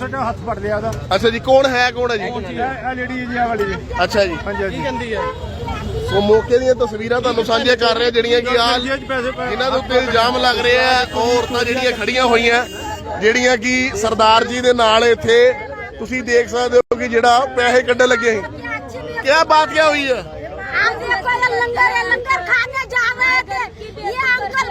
ਸਾਡਾ ਹੱਥ ਫੜ ਲਿਆ ਉਹਦਾ ਅੱਛਾ ਜੀ ਕੌਣ ਹੈ ਕੌਣ ਹੈ ਜੀ ਇਹ ਇਹ ਲੇਡੀ ਜੀ ਆ ਵਾਲੀ ਜੀ ਅੱਛਾ ਜੀ ਹਾਂਜੀ ਹਾਂਜੀ ਕਹਿੰਦੀ ਹੈ ਸੋ ਮੌਕੇ ਦੀਆਂ ਤਸਵੀਰਾਂ ਤੁਹਾਨੂੰ ਸਾਂਝੀਆਂ ਕਰ ਰਹੇ ਹਾਂ ਜਿਹੜੀਆਂ ਕਿ ਆ ਜੇਬ 'ਚ ਪੈਸੇ ਪਏ ਇਹਨਾਂ ਦੇ ਉੱਤੇ ਇਲਜ਼ਾਮ ਲੱਗ ਰਿਹਾ ਹੈ ਉਹ ਔਰਤਾਂ ਜਿਹੜੀਆਂ ਖੜੀਆਂ ਹੋਈਆਂ ਜਿਹੜੀਆਂ ਕਿ ਸਰਦਾਰ ਜੀ ਦੇ ਨਾਲ ਇੱਥੇ ਤੁਸੀਂ ਦੇਖ ਸਕਦੇ ਹੋ ਕਿ ਜਿਹੜਾ ਪੈਸੇ ਕੱਢਣ ਲੱਗੇ ਸੀ ਕੀ ਬਾਤ ਕੀ ਹੋਈ ਹੈ हम देखो ये लंगर है लंगर खाने जा रहे थे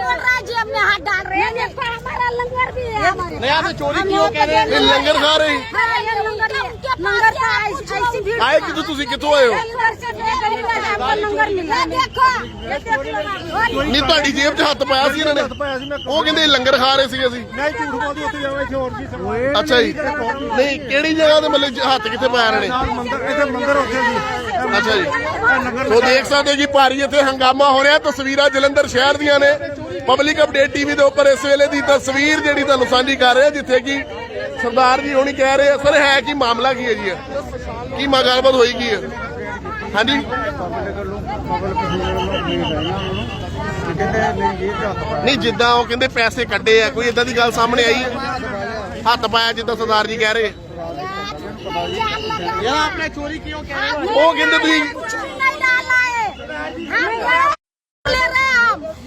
ये अंकल बोल रहा है जेब में हाथ डाल रहे हैं देखो हमारा लंगर भी है हमारे नहीं, आप तो चोरी क्यों कह रहे हैं? ਇਹ ਲੰਗਰ ਖਾ ਰਹੇ ਸੀ? हाँ, ये लंगर है लंगर का ऐसी ऐसी भीड़ ਆਏ ਕਿੱਥੋਂ ਤੁਸੀਂ ਕਿੱਥੋਂ ਆਏ ਹੋ लंगर से लेकर इधर आपको लंगर मिला ये देखो ये देखो ਨਹੀਂ ਤੁਹਾਡੀ ਜੇਬ 'ਚ ਹੱਥ ਪਾਇਆ ਸੀ ਇਹਨਾਂ ਨੇ ਹੱਥ ਪਾਇਆ ਸੀ ਮੈਂ ਉਹ ਕਹਿੰਦੇ ਲੰਗਰ ਖਾ ਰਹੇ ਸੀਗੇ ਅਸੀਂ ਨਹੀਂ ਝੂਠ ਬੋਲਦੀ ਉੱਥੇ ਜਾਵਾਂ ਇੱਥੇ ਹੋਰ ਵੀ ਸਮਾਨ ਅੱਛਾ ਜੀ ਨਹੀਂ ਕਿਹੜੀ ਜਗ੍ਹਾ ਤੇ ਮਤਲਬ ਹੱਥ ਕਿੱਥੇ ਪਾਇਆ ਇਹਨਾਂ ਨੇ ਨਾਲ ਮੰਦਰ ਇੱਥੇ ਮੰਦਰ ਉੱਥੇ ਜੀ ਅੱਛਾ ਜੀ ਇਹ ਲੰਗਰ ਸੋ ਦੇਖ ਸਕਦੇ ਹੋ ਜੀ ਭਾਰੀ ਇੱਥੇ ਹੰਗਾਮਾ ਹੋ ਰਿਹਾ ਤਸਵੀਰਾਂ ਜਲੰਧਰ ਸ਼ਹਿਰ ਦੀਆਂ ਨੇ ਪਬਲਿਕ ਅਪਡੇਟ ਟੀਵੀ ਦੇ ਉੱਪਰ ਇਸ ਵੇਲੇ ਦੀ ਤਸਵੀਰ ਜਿਹੜੀ ਤੁਹਾਨੂੰ ਸਾਂਝੀ ਕਰ ਰਿਹਾ, ਜਿੱਥੇ ਕਿ ਸਰਦਾਰ ਜੀ ਹੁਣੀ ਕਹਿ ਰਹੇ ਆ ਹੈ ਕਿ ਮਾਮਲਾ ਕੀ ਹੈ ਜੀ? ਕੀ ਮਾਗਾਲਬਤ ਹੋਈ ਕੀ ਹੈ? ਹਾਂਜੀ? ਨਹੀਂ, ਜਿੱਦਾਂ ਉਹ ਕਹਿੰਦੇ ਪੈਸੇ ਕੱਢੇ ਆ, ਕੋਈ ਇਦਾਂ ਦੀ ਗੱਲ ਸਾਹਮਣੇ ਆਈ? ਹੈ ਹੱਥ ਪਾਇਆ ਜਿੱਦਾਂ ਸਰਦਾਰ ਜੀ ਕਹਿ ਰਹੇ। ਯਾਰ ਆਪਨੇ ਚੋਰੀ ਕਿਉਂ ਕਹਿ ਰਹੇ ਹੋ ਉਹ ਕਹਿੰਦੇ ਤੁਸੀਂ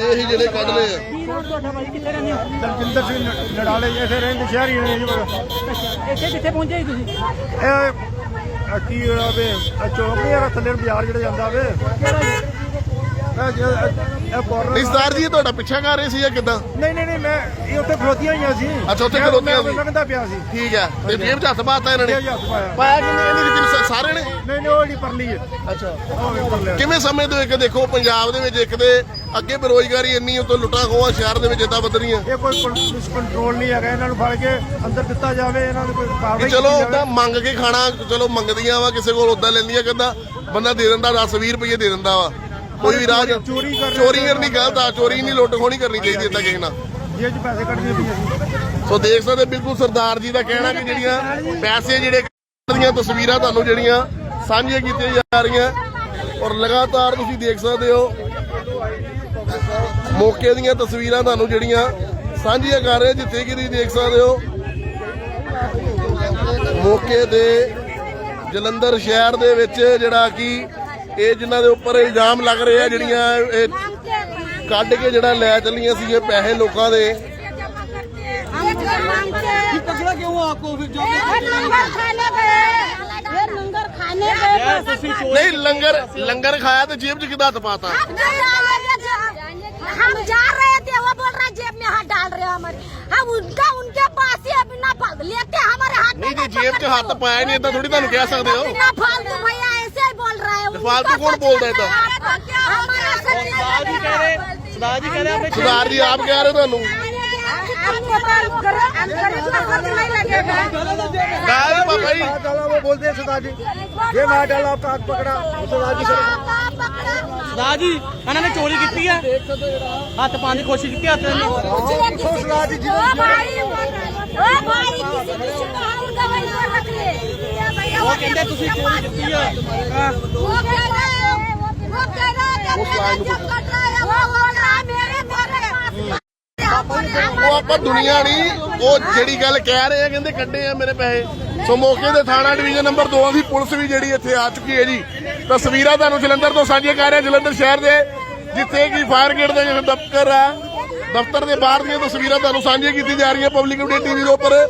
ਇਹ ਜਿਹੜੇ ਕੱਢ ਲਏ ਆ। ਦਲਜਿੰਦਰ ਸਿੰਘ ਲੜਾਲੇ ਜਿਹਾ ਰਹਿੰਦੇ ਸ਼ਹਿਰੀ ਨੇ ਜੀ ਮਗਰ ਇੱਥੇ ਕਿੱਥੇ ਪਹੁੰਚੇ ਜੀ ਤੁਸੀਂ? ਇਹ ਆ ਕੀ ਹੋਇਆ ਵੇ? ਆ ਚੌਂਕ ਨਹੀਂ ਹੈਗਾ ਥੱਲੇ ਨੂੰ ਬਾਜ਼ਾਰ ਜਿਹੜਾ ਜਾਂਦਾ ਵੇ। ਇਹ ਜਿਹੜਾ- ਇਹ ਕੋਰਨਰ ਨਹੀਂ ਸਰਦਾਰ ਜੀ ਇਹ ਤੁਹਾਡਾ ਪਿੱਛਾ ਕਰ ਰਹੇ ਸੀ ਜਾਂ ਕਿਦਾਂ? ਨਹੀਂ ਨਹੀਂ ਨਹੀਂ ਮੈਂ ਇਹ ਉੱਥੇ ਖਲੋਤੀਆਂ ਹੋਈਆਂ ਸੀ। ਅੱਛਾ, ਉੱਥੇ ਮੈਂ- ਖਲੋਤੀਆਂ ਮੈਂ ਸੀ। ਲੰਘਦਾ ਪਿਆ ਸੀ। ਠੀਕ ਹੈ ਤੇ ਜੇਬ 'ਚ ਹੱਥ ਪਾਤਾ ਇਹਨਾਂ ਨੇ? ਇਹ ਹੱਥ ਪਾਇਆ। ਪਾਇਆ ਕਿੰਨੇ ਇਹਦੇ ਵਿੱਚ ਸਾਰੇ ਨੇ? ਨਹੀਂ ਨਹੀਂ ਉਹ ਨਹੀਂ ਪਰਲੀ ਹੈ। ਅੱਛਾ। ਉਹ ਵੀ ਪਰ ਲਿਆ ਕਿਵੇਂ ਸਮਝਦੇ ਹੋ ਕਿ ਦੇਖੋ ਪੰਜਾਬ ਦੇ ਵਿੱਚ ਇੱਕ ਦੇ ਅੱਗੇ ਬੇਰੋਜ਼ਗਾਰੀ ਇੰਨੀ ਉਤੋਂ ਲੁੱਟਾਂ ਖੋਹਾਂ ਸ਼ਹਿਰ ਦੇ ਵਿੱਚ ਇਦਾਂ ਵੱਧ ਰਹੀਆਂ ਇਹ ਕੋਈ ਕੰਟਰੋਲ ਨਹੀਂ ਹੈਗਾ ਇਹਨਾਂ ਨੂੰ ਫੜ ਕੇ ਅੰਦਰ ਦਿੱਤਾ ਜਾਵੇ ਇਹਨਾਂ ਨੂੰ ਕੋਈ ਕਾਰਵਾਈ ਚਲੋ ਉਦਾਂ ਮੰਗ ਕੇ ਖਾਣਾ ਚਲੋ ਮੰਗਦੀਆਂ ਵਾ ਕਿਸੇ ਕੋਲ ਉਦਾਂ ਲੈਂਦੀਆਂ ਕਹਿੰਦਾ ਬੰਦਾ ਦੇ ਦਿੰਦਾ 10 20 ਰੁਪਏ ਦੇ ਦਿੰਦਾ ਵਾ। ਕੋਈ ਵੀ ਰਾਜ ਚੋਰੀ ਕਰ- ਚੋਰੀ ਕਰਨੀ ਗਲਤ ਆ ਚੋਰੀ ਨਹੀਂ ਲੁੱਟ ਖੋਣੀ ਕਰਨੀ ਚਾਹੀਦੀ ਏਦਾਂ ਕਿਸੇ ਨਾਲ। ਜੇਬ 'ਚ ਪੈਸੇ ਕੱਢਦੇ ਪਈਆਂ ਸੀ ਸੋ ਦੇਖ ਸਕਦੇ ਬਿਲਕੁਲ ਸਰਦਾਰ ਜੀ ਦਾ ਕਹਿਣਾ ਕਿ ਜਿਹੜੀਆਂ ਪੈਸੇ ਜਿਹੜੇ ਦੀਆਂ ਤਸਵੀਰਾਂ ਤੁਹਾਨੂੰ ਜਿਹੜੀਆਂ ਸਾਂਝੀਆਂ ਕੀਤੀਆਂ ਜਾ ਰਹੀਆਂ ਔਰ ਲਗਾਤਾਰ ਤੁਸੀਂ ਦੇਖ ਸਕਦੇ ਹੋ ਮੌਕੇ ਦੀਆਂ ਤਸਵੀਰਾਂ ਤੁਹਾਨੂੰ ਜਿਹੜੀਆਂ ਸਾਂਝੀਆਂ ਕਰ ਰਹੇ ਜਿੱਥੇ ਕਿ ਤੁਸੀਂ ਦੇਖ ਸਕਦੇ ਹੋ ਮੌਕੇ ਤੇ ਜਲੰਧਰ ਸ਼ਹਿਰ ਦੇ ਵਿੱਚ ਜਿਹੜਾ ਕਿ ਇਹ ਜਿਨ੍ਹਾਂ ਦੇ ਉੱਪਰ ਇਲਜ਼ਾਮ ਲੱਗ ਰਹੇ ਆ ਜਿਹੜੀਆਂ ਇਹ मांगते ਕੱਢ ਕੇ ਜਿਹੜਾ ਲੈ ਚੱਲੀਆਂ ਸੀ ਇਹ ਪੈਸੇ ਲੋਕਾਂ ਦੇ हम जो मांगते हैं ਪਕੜਾ ਕਿਉਂ आपको फिर जो ये लंगर खाने गए ये लंगर खाने गए ਤੁਸੀਂ ਚੋਰੀ ਨਹੀਂ ਲੰਗਰ ਲੰਗਰ ਖਾਇਆ ਤੇ ਜੇਬ 'ਚ जेब में हाथ डाल रहे हो हमारे हम उनका उनके पास ही अभी ना फाल लेते हमारे हाथ नहीं जी जेब में हाथ पाया नहीं तो थोड़ी तुम कह सकते हो ना फालतू भैया ऐसे ही बोल रहा है फालतू कौन बोल रहा था सुधार जी कह रहे सुधार जी आप कह रहे हो ਸਰਦਾਰ ਜੀ ਕਹਿ ਰਹੇ ਆਪਣੇ ਸਰਦਾਰ ਜੀ ਆਪ ਕਹਿ ਰਹੇ ਤੁਹਾਨੂੰ आपके पास गरीब गरीब का सच नहीं लगेगा ਗਾਲ ਪਾਪਾ ਜੀ हाथ डाला वो बोलते हैं सरदार जी ये मैं डाला आपका हाथ पकड़ा सरदार जी सर ਸਰਦਾਰ ਜੀ ਇਹਨਾਂ ਨੇ ਚੋਰੀ ਕੀਤੀ ਹੈ ਹੱਥ ਪਾਉਣ ਦੀ ਕੋਸ਼ਿਸ਼ ਕੀਤੀ ਹੱਥ ਨੇ सरदार जी ओ भाई ओ भाई किसी किसी को हम गवाही पर रख ले ਉਹ ਕਹਿੰਦੇ ਤੁਸੀਂ ਚੋਰੀ ਕੀਤੀ ਹੈ ਹਾਂ। वो कह रहा है वो कह रहा है कि मेरा जब कट रहा है वो बोल रहा है मेरे मेरे ਉਹ ਆਪਾਂ ਦੁਨੀਆ ਨਹੀਂ ਉਹ ਜਿਹੜੀ ਗੱਲ ਕਹਿ ਰਹੇ ਆ, ਕਹਿੰਦੇ ਕੱਢੇ ਆ ਮੇਰੇ ਪੈਸੇ। ਸੋ ਮੌਕੇ ਤੇ ਥਾਣਾ ਡਿਵੀਜ਼ਨ ਨੰਬਰ 2 ਦੀ ਪੁਲਿਸ ਵੀ ਜਿਹੜੀ ਇੱਥੇ ਆ ਚੁੱਕੀ ਹੈ ਜੀ। ਤਸਵੀਰਾਂ ਤੁਹਾਨੂੰ ਜਲੰਧਰ ਤੋਂ ਸਾਂਝੀਆਂ ਕਰ ਰਿਹਾ, ਜਲੰਧਰ ਸ਼ਹਿਰ ਦੇ, ਜਿੱਥੇ ਕਿ ਫਾਇਰ ਗੇਟ ਦਾ ਜਿਹੜਾ ਦਫ਼ਤਰ ਆ, ਦਫ਼ਤਰ ਦੇ ਬਾਹਰ ਦੀਆਂ ਤਸਵੀਰਾਂ ਤੁਹਾਨੂੰ ਸਾਂਝੀਆਂ ਕੀਤੀ ਜਾ ਰਹੀਆਂ ਪਬਲਿਕ ਅਪਡੇਟ ਟੀਵੀ ਦੇ ਉੱਪਰ।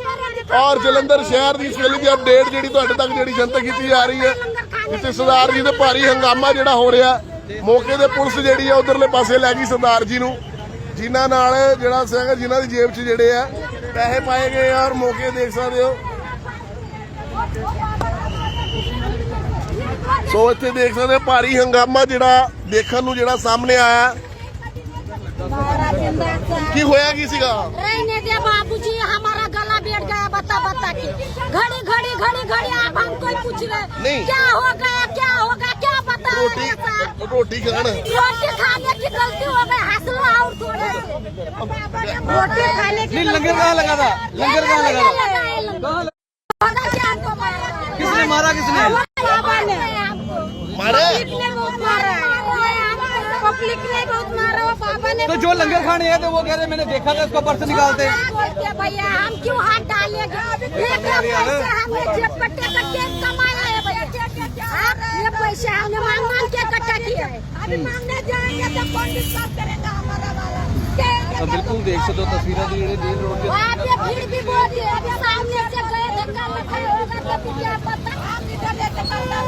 ਔਰ ਜਲੰਧਰ ਸ਼ਹਿਰ ਦੀ ਇਸ ਵੇਲੇ ਦੀ ਅਪਡੇਟ ਜਿਹੜੀ ਤੁਹਾਡੇ ਤੱਕ ਜਿਹੜੀ ਜਨਤਕ ਕੀਤੀ ਜਾ ਰਹੀ ਹੈ ਜਿੱਥੇ ਸਰਦਾਰ ਜੀ ਦਾ ਭਾਰੀ ਹੰਗਾਮਾ ਜਿਹੜਾ ਹੋ ਰਿਹਾ। ਮੌਕੇ ਤੇ ਪੁਲਿਸ ਜਿਹੜੀ ਆ ਉਧਰਲੇ ਪਾਸੇ ਲੈ ਗਈ ਸਰਦਾਰ ਜੀ ਨੂੰ। ਜਿਨ੍ਹਾਂ ਨਾਲ ਜਿਹੜਾ ਸੀਗਾ ਜਿਨ੍ਹਾਂ ਦੀ ਜੇਬ 'ਚ ਜਿਹੜੇ ਆ ਪੈਸੇ ਪਾਏ ਗਏ ਆ ਔਰ ਮੌਕੇ ਦੇਖ ਸਕਦੇ ਹੋ ਸੋ ਇੱਥੇ ਦੇਖ ਸਕਦੇ ਹੋ ਭਾਰੀ ਹੰਗਾਮਾ ਜਿਹੜਾ ਦੇਖਣ ਨੂੰ ਜਿਹੜਾ ਸਾਹਮਣੇ ਆਇਆ ਕੀ ਹੋਇਆ ਕੀ ਸੀਗਾ रहने दे बाबूजी हमारा गला बैठ गया बता बता के घड़ी घड़ी घड़ी घड़ी आप हमको ही पूछ रहे नहीं। क्या हो गया क्या हो गया रोटी रोटी खाना रोटी खाने की गलती हो गई और थोड़े रोटी खाने की लंगर कहाँ लगा था? लंगर कहाँ लगा था? किसने मारा किसने? बाबा ने। पब्लिक ने बहुत मारा ने तो जो लंगर खाने आए थे वो कह रहे मैंने देखा था उसका पर्स निकालते भैया? हम क्यों हाथ डालेंगे अभी मांगने जाएंगे तो कौन डिस्टर्ब करेगा हमारा वाला तो बिल्कुल देख सकते हो तस्वीरें जो ये जेल रोड के वहाँ पे भीड़ भी बहुत है अभी सामने से गए धक्का लगा होगा तो फिर क्या पता हम इधर लेके चलना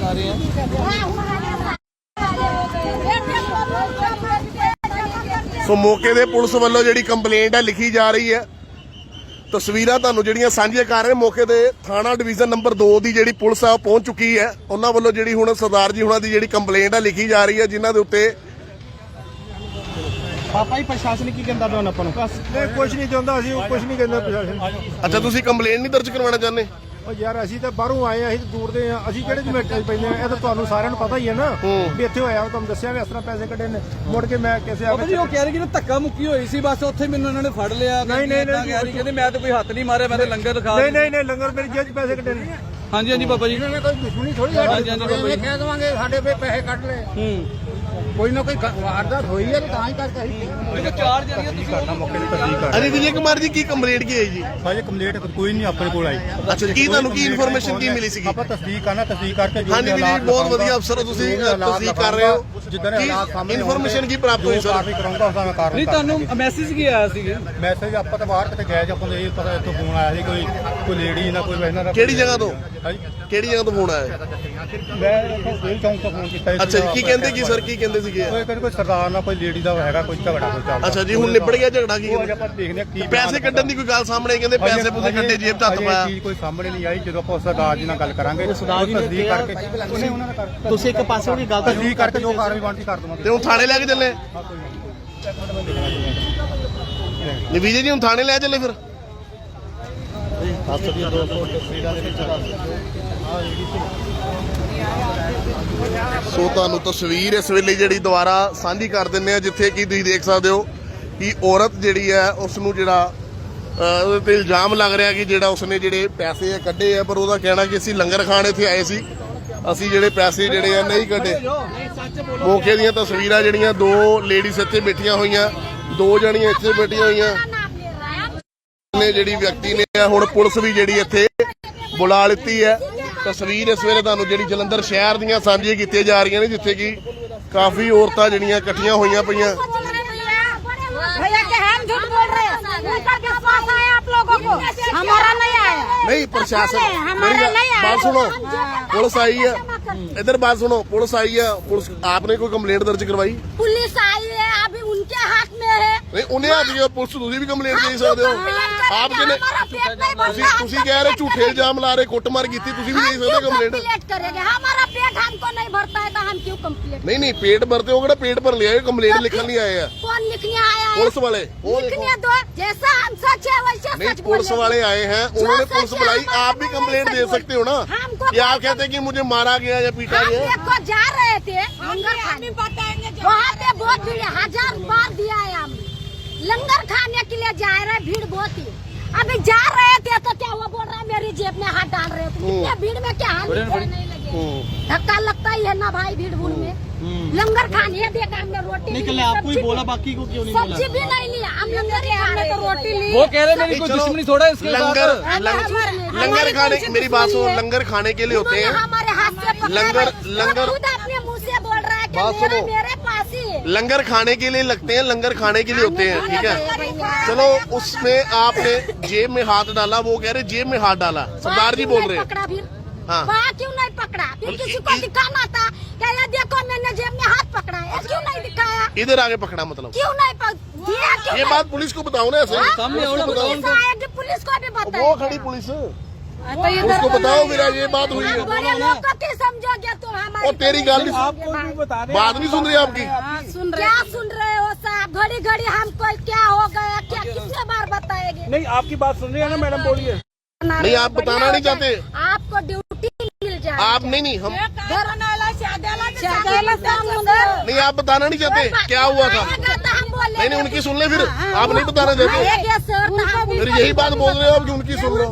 आ रहे हैं ਸੋ ਮੌਕੇ ਦੇ ਪੁਲਿਸ ਵੱਲੋਂ ਜਿਹੜੀ ਕੰਪਲੇਂਟ ਹੈ ਲਿਖੀ ਜਾ ਰਹੀ ਹੈ ਤਸਵੀਰਾਂ ਤੁਹਾਨੂੰ ਜਿਹੜੀਆਂ ਸਾਂਝੀਆਂ ਕਰ ਰਹੇ ਮੌਕੇ ਦੇ ਥਾਣਾ ਡਿਵੀਜ਼ਨ ਨੰਬਰ 2 ਦੀ ਜਿਹੜੀ ਪੁਲਿਸ ਆ ਉਹ ਪਹੁੰਚ ਚੁੱਕੀ ਹੈ। ਉਹਨਾਂ ਵੱਲੋਂ ਜਿਹੜੀ ਹੁਣ ਸਰਦਾਰ ਜੀ ਹੁਣਾਂ ਦੀ ਜਿਹੜੀ ਕੰਪਲੇਂਟ ਹੈ ਲਿਖੀ ਜਾ ਰਹੀ ਹੈ ਜਿਨ੍ਹਾਂ ਦੇ ਉੱਤੇ ਪਾਪਾ ਹੀ ਪ੍ਰਸ਼ਾਸਨ ਕੀ ਕਹਿੰਦਾ ਪਿਆ ਆਪਾਂ ਨੂੰ? ਨਹੀਂ ਕੁਝ ਨਹੀਂ ਚਾਹੁੰਦਾ ਅਸੀਂ ਕੁਝ ਨਹੀਂ ਕਹਿੰਦਾ ਪ੍ਰਸ਼ਾਸਨ। ਅੱਛਾ ਤੁਸੀਂ ਕੰਪਲੇਂਟ ਨਹੀਂ ਦਰਜ ਕਰਵਾਉਣਾ ਚਾਹੁੰਦੇ? ਉਹ ਯਾਰ ਅਸੀਂ ਤਾਂ ਬਾਹਰੋਂ ਆਏ ਆ ਅਸੀਂ ਤਾਂ ਦੂਰ ਦੇ ਆ। ਅਸੀਂ ਕਿਹੜੇ ਜਮੇਟੇ 'ਚ ਪੈਂਦੇ ਆ? ਇਹ ਤਾਂ ਤੁਹਾਨੂੰ ਸਾਰਿਆਂ ਨੂੰ ਪਤਾ ਹੀ ਹੈ ਨਾ ਵੀ ਇੱਥੇ ਹੋਇਆ ਤੁਹਾਨੂੰ ਦੱਸਿਆ ਵੀ ਇਸ ਤਰ੍ਹਾਂ ਪੈਸੇ ਕੱਢੇ ਨੇ। ਮੁੜ ਕੇ ਮੈਂ ਕਿਸੇ ਆ ਬਾਬਾ ਜੀ ਉਹ ਕਹਿ ਰਹੇ ਕਿ ਧੱਕਾ ਮੁੱਕੀ ਹੋਈ ਸੀ ਬਸ ਉੱਥੇ ਮੈਨੂੰ ਇਹਨਾਂ ਨੇ ਫੜ ਲਿਆ। ਨਹੀਂ, ਨਹੀਂ, ਰਹੀ ਕਹਿੰਦੇ ਮੈਂ ਤਾਂ ਕੋਈ ਹੱਥ ਨਹੀਂ ਮਾਰਿਆ ਮੈਂ ਤਾਂ ਲੰਗਰ ਦਿਖਾ ਨਹੀਂ ਨਹੀਂ ਨਹੀਂ ਲੰਗਰ ਮੇਰੀ ਜੇਬ 'ਚ ਪੈਸੇ ਕੱਢੇ ਨੇ। ਹਾਂਜੀ ਹਾਂਜੀ ਬਾਬਾ ਜੀ। ਨੇ ਕੋਈ ਦੁਸ਼ਮਣੀ ਥੋੜੀ ਹਾਂਜੀ ਹਾਂਜੀ ਬਾਬਾ ਜੀ। ਕਹਿ ਦਵਾਂਗੇ ਸਾਡੇ ਪੇ ਪੈਸੇ ਕੱਢ ਲੈ ਹੂੰ। ਕੋਈ ਨਾ ਕੋਈ ਵਾਰਦਾਤ ਹੋਈ ਹੈ ਤਾਂ ਤਾਂ ਹੀ ਕਰਕੇ ਅਸੀਂ ਚਾਰ ਜਣੀਆਂ ਤੁਸੀਂ ਕਰਨਾ ਮੌਕੇ ਦੀ ਤਸਦੀਕ ਕਰ ਅਰੇ ਵਿਜੇ ਕੁਮਾਰ ਜੀ ਕੀ ਕੰਪਲੇਂਟ ਕੀ ਹੈ ਜੀ? ਸਾਜੇ ਕੰਪਲੀਟ ਕੋਈ ਨਹੀਂ ਆਪਣੇ ਕੋਲ ਆਈ। ਅੱਛਾ ਕੀ ਤੁਹਾਨੂੰ ਕੀ ਇਨਫੋਰਮੇਸ਼ਨ ਕੀ ਮਿਲੀ ਸੀਗੀ? ਆਪਾਂ ਤਸਦੀਕ ਕਰਨਾ ਤਸਦੀਕ ਕਰਕੇ ਜੋ ਹਾਂਜੀ ਜੀ ਬਹੁਤ ਵਧੀਆ ਅਫਸਰ ਹੋ ਤੁਸੀਂ ਤਸਦੀਕ ਕਰ ਰਹੇ ਹੋ। ਜਿੱਦਾਂ ਦੇ ਹਾਲਾਤ ਸਾਹਮਣੇ ਇਨਫੋਰਮੇਸ਼ਨ ਕੀ ਪ੍ਰਾਪਤ ਹੋਈ ਸਰ ਕਾਰਵਾਈ ਕਰਾਉਂਗਾ ਉਸਦਾ ਮੈਂ ਕਾਰਵਾਈ ਨਹੀਂ ਤੁਹਾਨੂੰ ਮੈਸੇਜ ਕੀ ਆਇਆ ਸੀਗਾ? ਮੈਸੇਜ ਆਪਾਂ ਤਾਂ ਬਾਹਰ ਕਿਤੇ ਗਏ ਜੇ ਆਪਾਂ ਨੂੰ ਇਹ ਪਤਾ ਇੱਥੋਂ ਫੋਨ ਆਇਆ ਸੀ ਕੋਈ ਕੋਈ ਲੇਡੀ ਨਾ ਕੋਈ ਇਹਨਾਂ ਦਾ ਕਿਹੜੀ ਜਗ੍ਹਾ ਤੋਂ? ਹਾਂਜੀ। ਕਿਹੜੀ ਜਗ੍ਹਾ ਤੋਂ ਫੋਨ ਆਇਆ? ਮੈਂ ਇੱਥੋਂ ਜੇਲ੍ਹ ਚੌਂਕ ਤੋਂ ਫੋਨ ਕੀਤਾ ਸੀ ਅੱਛਾ ਜੀ ਕੀ ਕਹਿੰਦੇ ਕੀ ਸਰ ਕੀ ਕਹਿੰਦੇ ਸੀਗੇ? ਕੋਈ ਕੋਈ ਸਰਦਾਰ ਨਾਲ ਕੋਈ ਲੇਡੀ ਦਾ ਹੈਗਾ ਕੋਈ ਝਗੜਾ ਕੋਈ ਚੱਲਦਾ। ਅੱਛਾ ਜੀ ਹੁਣ ਨਿਬੜ ਗਿਆ ਝਗੜਾ ਕੀ ਉਹ ਆਪਾਂ ਦੇਖਦੇ ਹਾਂ ਕੀ ਪੈਸੇ ਕੱਢਣ ਦੀ ਕੋਈ ਗੱਲ ਸਾਹਮਣੇ ਕਹਿੰਦੇ ਪੈਸੇ ਪੂਸੇ ਕੱਢੇ ਜੇਬ ਇਹ ਪਾਇਆ। ਚੀਜ਼ ਕੋਈ ਸਾਹਮਣੇ ਨਹੀਂ ਆਈ ਜਦੋਂ ਆਪਾਂ ਉਸ ਸਰਦਾਰ ਜੀ ਨਾਲ ਗੱਲ ਕਰਾਂਗੇ ਸਰਦਾਰ ਜੀ ਨੇ ਤਸਦੀਕ ਕਰਕੇ ਉਹਨੇ ਉਹਨਾਂ ਦਾ ਕਰ ਤੁਸੀਂ ਇੱਕ ਪਾਸੇ ਉਹਦੀ ਗੱਲ ਤਸਦੀਕ ਕਰਕੇ ਜੋ ਕਾਰਵਾਈ ਬਣਦੀ ਕਰ ਦਵਾਂਗੇ। ਤੇ ਹੁਣ ਥਾਣੇ ਲੈ ਕੇ ਚੱਲੇ? ਨਹੀਂ। ਵਿਜੇ ਜੀ ਹੁਣ ਥਾਣੇ ਲੈ ਚੱਲੇ ਫਿਰ? 700 ਸੋ ਤੁਹਾਨੂੰ ਤਸਵੀਰ ਇਸ ਵੇਲੇ ਜਿਹੜੀ ਦੁਬਾਰਾ ਸਾਂਝੀ ਕਰ ਦਿੰਨੇ ਆ ਜਿੱਥੇ ਕਿ ਤੁਸੀਂ ਦੇਖ ਸਕਦੇ ਹੋ ਕਿ ਔਰਤ ਜਿਹੜੀ ਹੈ ਉਸ ਨੂੰ ਜਿਹੜਾ ਉਹਦੇ ਤੇ ਇਲਜ਼ਾਮ ਲੱਗ ਰਿਹਾ ਕਿ ਜਿਹੜਾ ਉਸਨੇ ਜਿਹੜੇ ਪੈਸੇ ਆ ਕੱਢੇ ਆ, ਪਰ ਉਹਦਾ ਕਹਿਣਾ ਕਿ ਅਸੀਂ ਲੰਗਰ ਖਾਣ ਇੱਥੇ ਆਏ ਸੀ। ਅਸੀਂ ਜਿਹੜੇ ਪੈਸੇ ਜਿਹੜੇ ਆ, ਨਹੀਂ ਕੱਢੇ। ਮੌਕੇ ਦੀਆਂ ਤਸਵੀਰਾਂ ਜਿਹੜੀਆਂ, ਦੋ ਲੇਡੀਜ਼ ਇੱਥੇ ਬੈਠੀਆਂ ਹੋਈਆਂ, ਦੋ ਜਣੀਆਂ ਇੱਥੇ ਬੈਠੀਆਂ ਹੋਈਆਂ। ਨੇ ਜਿਹੜੀ ਵਿਅਕਤੀ ਨੇ ਹੁਣ ਪੁਲਿਸ ਵੀ ਜਿਹੜੀ ਇੱਥੇ ਬੁਲਾ ਲਿੱਤੀ ਹੈ ਤਸਵੀਰ ਇਸ ਵੇਲੇ ਤੁਹਾਨੂੰ ਜਿਹੜੀ ਜਲੰਧਰ ਸ਼ਹਿਰ ਦੀਆਂ ਸਾਂਝੀਆਂ ਕੀਤੀਆਂ ਜਾ ਰਹੀਆਂ ਨੇ ਜਿੱਥੇ ਕਿ ਕਾਫੀ ਔਰਤਾਂ ਜਿਹੜੀਆਂ ਇਕੱਠੀਆਂ ਹੋਈਆਂ ਪਈਆਂ भैया के हम झूठ बोल रहे हैं उनका विश्वास आया आप लोगों को हमारा नहीं आया ਨਹੀਂ ਪ੍ਰਸ਼ਾਸਨ हमारा ਮੇਰੀ ਗੱਲ- नहीं हम्म। इधर बात सुनो पुलिस आई है पुलिस आपने कोई कम्प्लेट दर्ज करवाई? पुलिस आई है अभी उनके हाथ में है। नहीं उन्हें हाँ। आती है पुलिस दूसरी भी कम्प्लेट दे हाँ, सकते हो। आप जिन्हें तुसी, आपके कह रहे झूठे इल्ज़ाम ला रहे कुटमार की भी नहीं सकते कम्प्लेट करेंगे? हमारा पेट हमको नहीं भरता है तो हम क्यों कम्प्लेट नहीं नहीं पेट भरते हो गए पेट भर लिया कम्प्लेट तो लिखने नहीं हैं। कौन लिखने आया है? पुलिस वाले लिखने दो जैसा हम सच है वैसे नहीं पुलिस वाले आए हैं उन्होंने पुलिस बुलाई आप भी कम्प्लेट दे सकते हो ना। ये आप कहते हैं कि मुझे मारा गया या पीटा हम गया देखो जा रहे थे। लंगर खाने बताएँगे वहाँ पे बहुत भीड़ हज़ार बार दिया है हम लंगर खाने के लिए जा रहे भीड़ बहुत ही। अभी जा रहे थे तो क्या वो बोल रहा है मेरी जेब में हाथ डाल रहे थे इतने भीड़ में क्या हाथ नहीं लगे। धक्का लगता ही है ना भाई भीड़ भूड़ में। लंगर खाने देखा हमने रोटी नहीं ली, कल आपको ही बोला बाकी को क्यों नहीं सब्ज़ी भी नहीं लिया हम लंगर ही हमने तो रोटी ली। वो कह रहे मेरी कोई दुश्मनी थोड़ा है इसके लंगर लंगर हमारे- लंगर खाने मेरी बात सुनो लंगर खाने के लिए होते हैं हमारे हाथ से पकड़ा लंगर- लंगर- खुद अपने मुँह से बोल रहा है बात सुनो। मेरे पास ही लंगर खाने के लिए लगते हैं लंगर खाने के लिए होते हैं ठीक है? चलो उसमें आपने जेब में हाथ डाला वो कह रहे जेब में हाथ डाला। सरदार जी बोल रहे हैं। पकड़ा हाँ। क्यों नहीं पकड़ा? फिर किसी को दिखाना था क्या ये देखो मैंने जेब में हाथ पकड़ा है। क्यों नहीं दिखाया? इधर आगे पकड़ा मतलब। क्यों नहीं पक- क्यों ये बात पुलिस को बताओ ना ऐसे। हाँ? सामने पुलिस को भी बताओ वो खड़ी पुलिस। उसको बताओ मेरा ये बात हुई है। बड़े लोग को क्या समझोगे तुम हमारे और तेरी गाल बात नहीं सुन रही आपकी। सुन रहे क्या सुन रहे हो साहब? घड़ी घड़ी हमको क्या हो गया? क्या कितने बार बताएँगे? नहीं आपकी बात सुन रही है ना मैडम? बोलिए। नहीं, आप बताना नहीं चाहते। आपको ड्यूटी मिल जाए। आप नहीं नहीं हम शादेला नहीं आप बताना नहीं चाहते। क्या हुआ था? नहीं नहीं उनकी सुन ले फिर। आप नहीं बताना चाहते तो। फिर यही बात बोल रहे हो अब कि उनकी सुन लो।